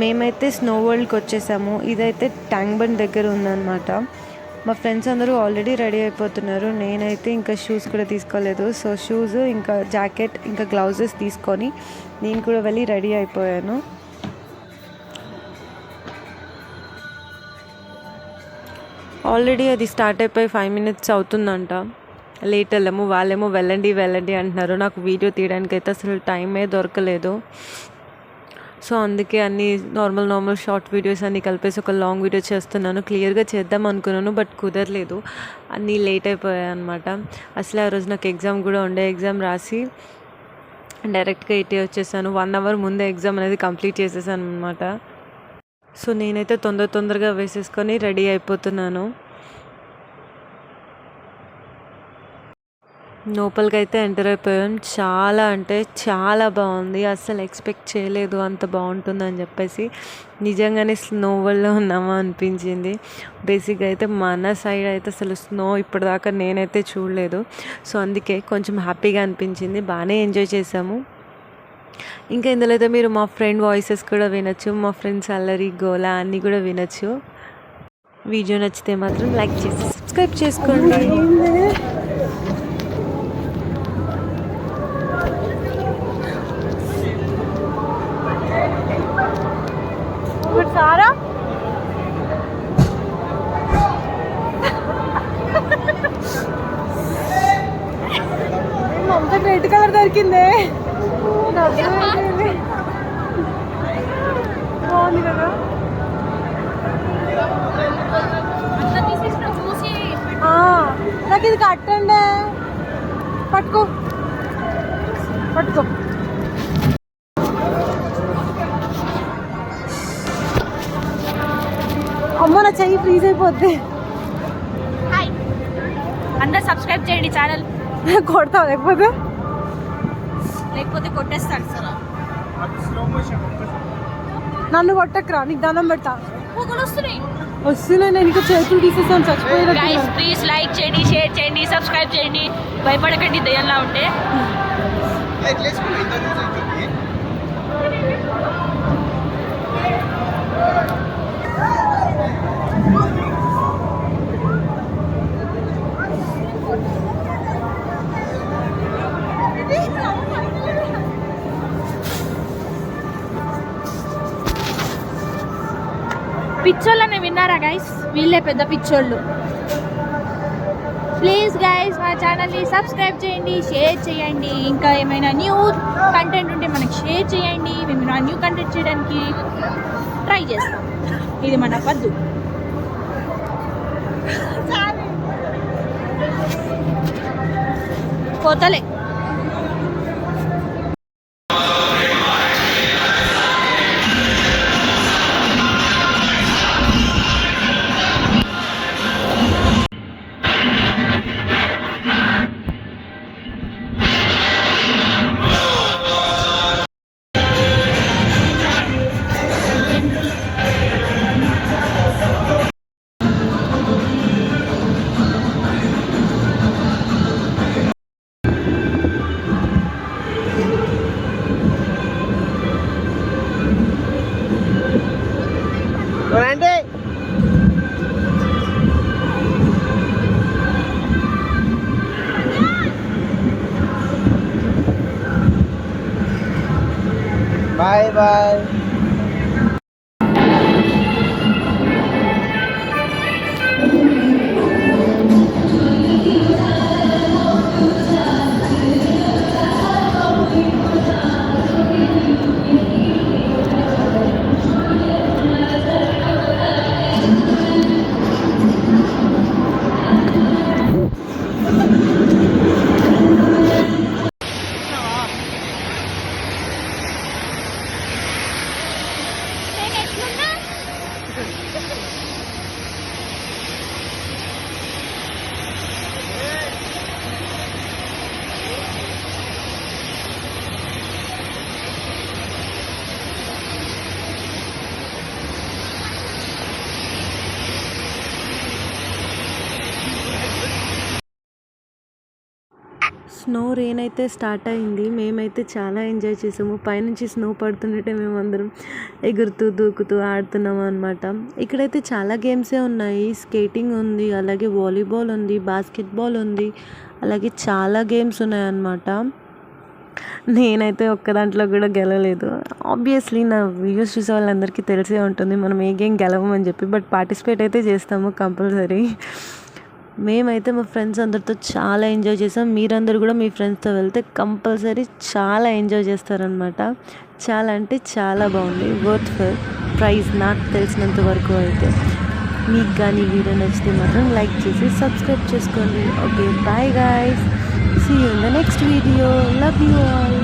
మేమైతే స్నో వరల్డ్కి వచ్చేసాము. ఇదైతే ట్యాంక్ బండ్ దగ్గర ఉందన్నమాట. మా ఫ్రెండ్స్ అందరూ ఆల్రెడీ రెడీ అయిపోతున్నారు. నేనైతే ఇంకా షూస్ కూడా తీసుకోలేదు. సో షూస్ ఇంకా జాకెట్ ఇంకా గ్లౌజెస్ తీసుకొని నేను కూడా వెళ్ళి రెడీ అయిపోయాను. ఆల్రెడీ అది స్టార్ట్ అయిపోయి ఫైవ్ మినిట్స్ అవుతుందంట. లేట్ వెళ్ళాము వాళ్ళేమో వెళ్ళండి వెళ్ళండి అంటున్నారు. నాకు వీడియో తీయడానికి అయితే అసలు టైమే దొరకలేదు. సో అందుకే అన్ని నార్మల్ నార్మల్ షార్ట్ వీడియోస్ అన్ని కలిపేసి ఒక లాంగ్ వీడియో చేస్తున్నాను. క్లియర్గా చేద్దాం అనుకున్నాను బట్ కుదరలేదు. అన్నీ లేట్ అయిపోయాయి అనమాట అసలు ఆ రోజు నాకు ఎగ్జామ్ కూడా ఉండే ఎగ్జామ్ రాసి డైరెక్ట్గా ఇటే వచ్చేసాను. వన్ అవర్ ముందే ఎగ్జామ్ అనేది కంప్లీట్ చేసేసాను అనమాట సో నేనైతే తొందర తొందరగా వేసేసుకొని రెడీ అయిపోతున్నాను. లోపలికి అయితే ఎంటర్ అయిపోయాం. చాలా అంటే చాలా బాగుంది. అస్సలు ఎక్స్పెక్ట్ చేయలేదు అంత బాగుంటుందని చెప్పేసి. నిజంగానే స్నో వల్ల ఉన్నామా అనిపించింది. బేసిక్గా అయితే మన సైడ్ అయితే అసలు స్నో ఇప్పటిదాకా నేనైతే చూడలేదు. సో అందుకే కొంచెం హ్యాపీగా అనిపించింది. బాగానే ఎంజాయ్ చేసాము ఇంకా ఇందులో అయితే మీరు మా ఫ్రెండ్ వాయిసెస్ కూడా వినొచ్చు. మా ఫ్రెండ్స్ అల్లరి గోలా అన్నీ కూడా వినొచ్చు. వీడియో నచ్చితే మాత్రం లైక్ చేసి సబ్స్క్రైబ్ చేసుకోండి. రెడ్ కలర్ దొరికిందే. బాగుంది కదా. నాకు ఇది కట్టండి. పట్టుకో. పట్టుకో. అమ్మ నా చెయ్యి ఫ్రీజ్ అయిపోద్ది. అందరు సబ్స్క్రైబ్ చేయండి ఛానల్. కొడతావు లేకపోతే? లేకపోతే కొట్టేస్తాడు సార్. నన్ను కొట్టకురా నీకు దండం పెడతా. వస్తున్నాయి. వస్తున్నా నేను ఇంకా చేతులు తీసేసాను ప్లీజ్ లైక్ చేయండి షేర్ చేయండి సబ్స్క్రైబ్ చేయండి. భయపడకండి దయ్యంలా ఉంటే. పిచ్చోళ్ళని విన్నారా గైస్ వీళ్ళే పెద్ద పిచ్చోళ్ళు. ప్లీజ్ గైస్ మా ఛానల్ని సబ్స్క్రైబ్ చేయండి షేర్ చేయండి. ఇంకా ఏమైనా న్యూ కంటెంట్ ఉంటే మనకి షేర్ చేయండి. మేము నా న్యూ కంటెంట్ చేయడానికి ట్రై చేస్తాం. ఇది మన పద్దు. పోతలే. బాయ్ బాయ్ స్నో రెయిన్ అయితే స్టార్ట్ అయింది. మేమైతే చాలా ఎంజాయ్ చేసాము. పైనుంచి స్నో పడుతుంటే మేమందరం ఎగురుతూ దూకుతూ ఆడుతున్నాము అనమాట ఇక్కడైతే చాలా గేమ్సే ఉన్నాయి. స్కేటింగ్ ఉంది అలాగే వాలీబాల్ ఉంది బాస్కెట్బాల్ ఉంది అలాగే చాలా గేమ్స్ ఉన్నాయన్నమాట నేనైతే ఒక్క దాంట్లో కూడా గెలవలేదు. ఆబ్వియస్లీ నా వీడియోస్ చూసే వాళ్ళందరికీ తెలిసే ఉంటుంది. మనం ఏ గేమ్ గెలవమని చెప్పి బట్ పార్టిసిపేట్ అయితే చేస్తాము కంపల్సరీ. మేమైతే మా ఫ్రెండ్స్ అందరితో చాలా ఎంజాయ్ చేసాం. మీరందరూ కూడా మీ ఫ్రెండ్స్తో వెళ్తే కంపల్సరీ చాలా ఎంజాయ్ చేస్తారనమాట చాలా అంటే చాలా బాగుంది. వర్త్ ఫర్ ప్రైజ్ నాకు తెలిసినంత వరకు అయితే. మీకు కానీ వీడియో నచ్చితే మాత్రం లైక్ చేసి సబ్స్క్రైబ్ చేసుకోండి. Okay bye guys see you in the next video love you all